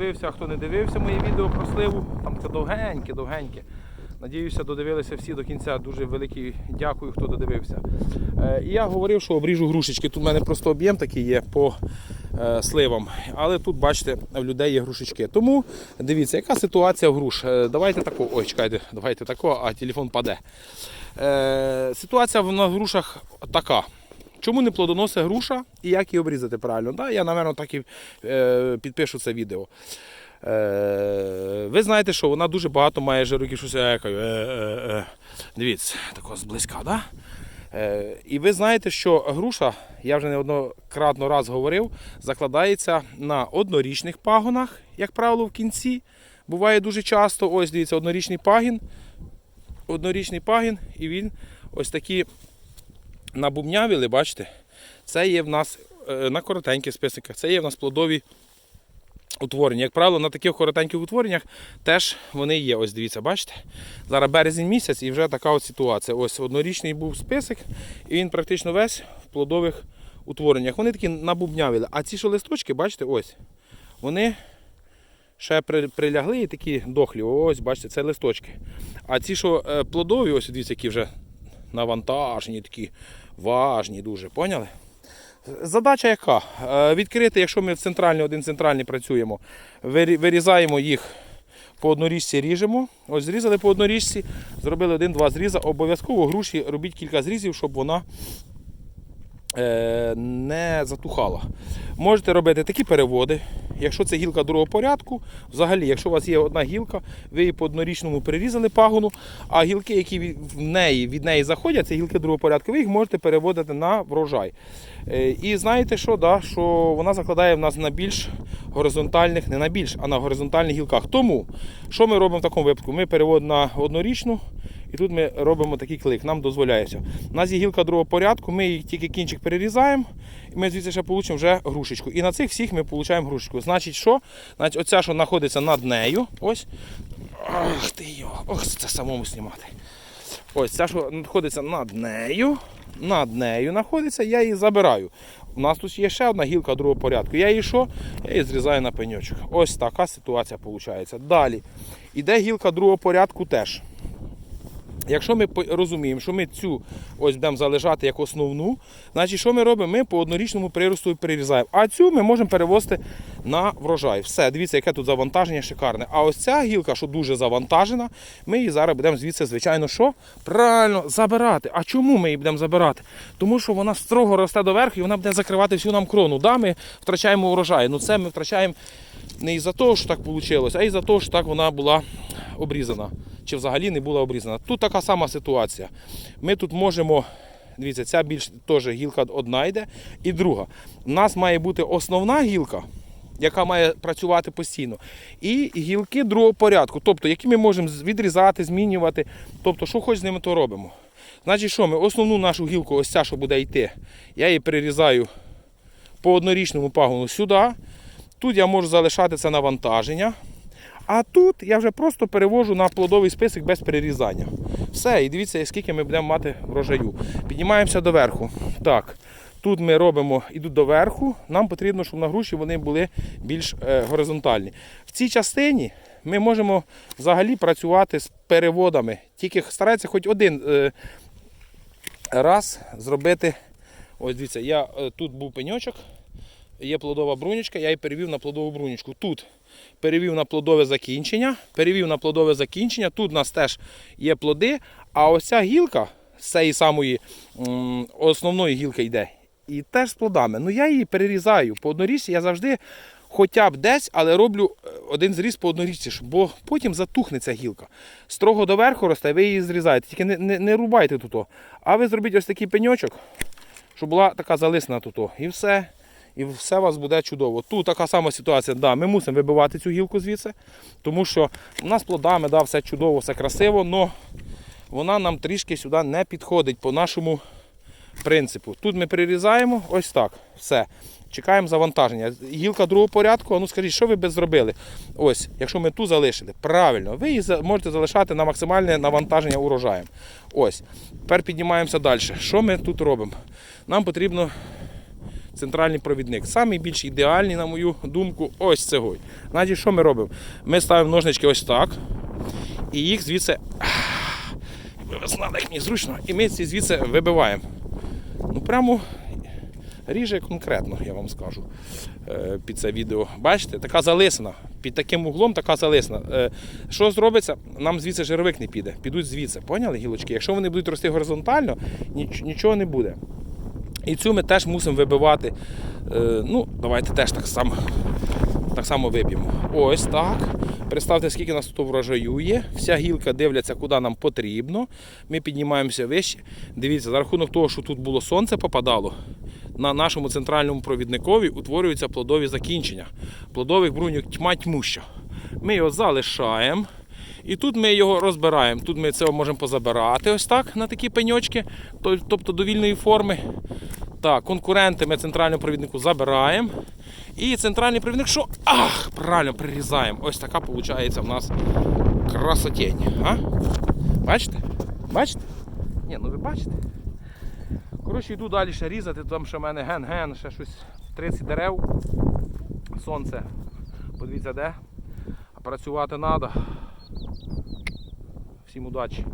дивився, а хто не дивився моє відео про сливу, там таке довгеньке, довгеньке. Надіюся, додивилися всі до кінця. Дуже великий дякую, хто додивився. Е, і я говорив, що обріжу грушечки. Тут в мене просто об'єм такий є по е, сливам. Але тут, бачите, в людей є грушечки. Тому дивіться, яка ситуація в груш. Е, давайте тако. Ой, чекайте, давайте тако, а телефон паде. Ситуація в- грушах така. Чому не плодоносить груша і як її обрізати правильно? Да, я, напевно, так і е, підпишу це відео. Е, ви знаєте, що вона дуже багато має жироків, щось я е, е, е. Дивіться, такого зблизька, да? Е, і ви знаєте, що груша, я вже неоднократно раз говорив, закладається на однорічних пагонах, як правило, в кінці. Буває дуже часто, ось дивіться, однорічний пагін, однорічний пагін, і він ось такі набубнявіли, бачите, це є в нас е, на коротеньких списиках, це є в нас плодові утворення. Як правило, на таких коротеньких утвореннях теж вони є. Ось дивіться, бачите? Зараз березень місяць і вже така от ситуація. Ось однорічний був список, і він практично весь в плодових утвореннях. Вони такі набубнявіли. А ці що листочки, бачите, ось, вони ще прилягли і такі дохлі. Ось, бачите, це листочки. А ці, що е, плодові, ось дивіться, які вже навантажені, такі важні дуже, поняли? Задача яка? Е, Відкрити, якщо ми в центральний, один центральний працюємо, вирізаємо їх по одноріжці ріжемо. Ось зрізали по одноріжці, зробили один-два зріза. Обов'язково груші робіть кілька зрізів, щоб вона е, не затухала. Можете робити такі переводи. Якщо це гілка другого порядку, взагалі, якщо у вас є одна гілка, ви її по однорічному перерізали пагону, а гілки, які в неї, від неї заходять, це гілки другого порядку, ви їх можете переводити на врожай. Е, І знаєте що, да, що вона закладає в нас на більш горизонтальних, не на більш, а на горизонтальних гілках. Тому що ми робимо в такому випадку? Ми переводимо на однорічну. І тут ми робимо такий клик, нам дозволяється. У нас є гілка другого порядку, ми її тільки кінчик перерізаємо, і ми звідси ще получимо вже грушечку. І на цих всіх ми получаємо грушечку. Значить, що? Значить, оця, що знаходиться над нею, ось. Ах ти йо, ох, це самому знімати. Ось ця, що знаходиться над нею, над нею знаходиться, я її забираю. У нас тут є ще одна гілка другого порядку. Я її що? Я її зрізаю на пеньочок. Ось така ситуація виходить. Далі. Іде гілка другого порядку теж. Якщо ми розуміємо, що ми цю ось будемо залишати як основну, значить що ми робимо? Ми по однорічному приросту перерізаємо. А цю ми можемо перевозити на врожай. Все, дивіться, яке тут завантаження шикарне. А ось ця гілка, що дуже завантажена, ми її зараз будемо звідси, звичайно, що? Правильно, забирати. А чому ми її будемо забирати? Тому що вона строго росте доверху і вона буде закривати всю нам крону. Да, ми втрачаємо врожай. Ну це ми втрачаємо не із-за того, що так вийшло, а із-за того, що так вона була обрізана. Чи взагалі не була обрізана. Тут така сама ситуація. Ми тут можемо. Дивіться, ця більш теж гілка одна йде. І друга. У нас має бути основна гілка, яка має працювати постійно. І гілки другого порядку, тобто, які ми можемо відрізати, змінювати. Тобто, що хоч з ними, то робимо. Значить, що ми основну нашу гілку, ось ця, що буде йти, я її перерізаю по однорічному пагону сюди. Тут я можу залишати це навантаження. А тут я вже просто перевожу на плодовий список без перерізання. Все, і дивіться, скільки ми будемо мати врожаю. Піднімаємося доверху. Так, тут ми робимо, ідуть доверху. Нам потрібно, щоб на груші вони були більш е, горизонтальні. В цій частині ми можемо взагалі працювати з переводами. Тільки старається хоч один е, раз зробити. Ось дивіться, я, е, тут був пеньочок, є плодова брунічка, я її перевів на плодову брунічку. Тут перевів на плодове закінчення, перевів на плодове закінчення. Тут у нас теж є плоди, а ось гілка з цієї самої основної гілки йде. І теж з плодами. Ну я її перерізаю. По однорічці я завжди хоча б десь, але роблю е, один зріз по однорічці, бо потім затухне ця гілка. Строго доверху росте, ви її зрізаєте. Тільки не, не, не рубайте тут. А ви зробіть ось такий пеньочок, щоб була така залисна тут. І все. І все у вас буде чудово. Тут така сама ситуація. Да, ми мусимо вибивати цю гілку звідси, тому що у нас плодами да, все чудово, все красиво, але вона нам трішки сюди не підходить по нашому принципу. Тут ми перерізаємо ось так. Все. Чекаємо завантаження. Гілка другого порядку, ну скажіть, що ви би зробили? Ось, якщо ми ту залишили, правильно, ви її можете залишати на максимальне навантаження урожаєм. Ось. Тепер піднімаємося далі. Що ми тут робимо? Нам потрібно центральний провідник. Самий більш ідеальний, на мою думку, ось цей. Значить, що ми робимо? Ми ставимо ножнички ось так. І їх звідси. Як мені зручно. І ми ці звідси вибиваємо. Ну прямо ріже конкретно, я вам скажу е, під це відео. Бачите, така залисина. Під таким углом така залисина. Е, Що зробиться? Нам звідси жировик не піде. Підуть звідси. Поняли гілочки? Якщо вони будуть рости горизонтально, нічого не буде. І цю ми теж мусимо вибивати. Е, Ну, давайте теж так само, так само виб'ємо. Ось так. Представте, скільки нас тут врожаю є. Вся гілка дивляться, куди нам потрібно. Ми піднімаємося вище. Дивіться, за рахунок того, що тут було сонце попадало, на нашому центральному провідникові утворюються плодові закінчення. Плодових бруньок тьма тьмуща. Ми його залишаємо. І тут ми його розбираємо. Тут ми це можемо позабирати ось так на такі пеньочки, тобто до вільної форми. Так, конкуренти ми центральному провіднику забираємо. І центральний провідник, що? Ах, правильно прирізаємо. Ось така виходить в нас красотень. А? Бачите? Бачите? Ні, ну ви бачите. Коротше, йду далі ще різати, там ще в мене ген-ген, ще щось 30 дерев. Сонце. Подивіться де. А працювати треба. Всім удачі.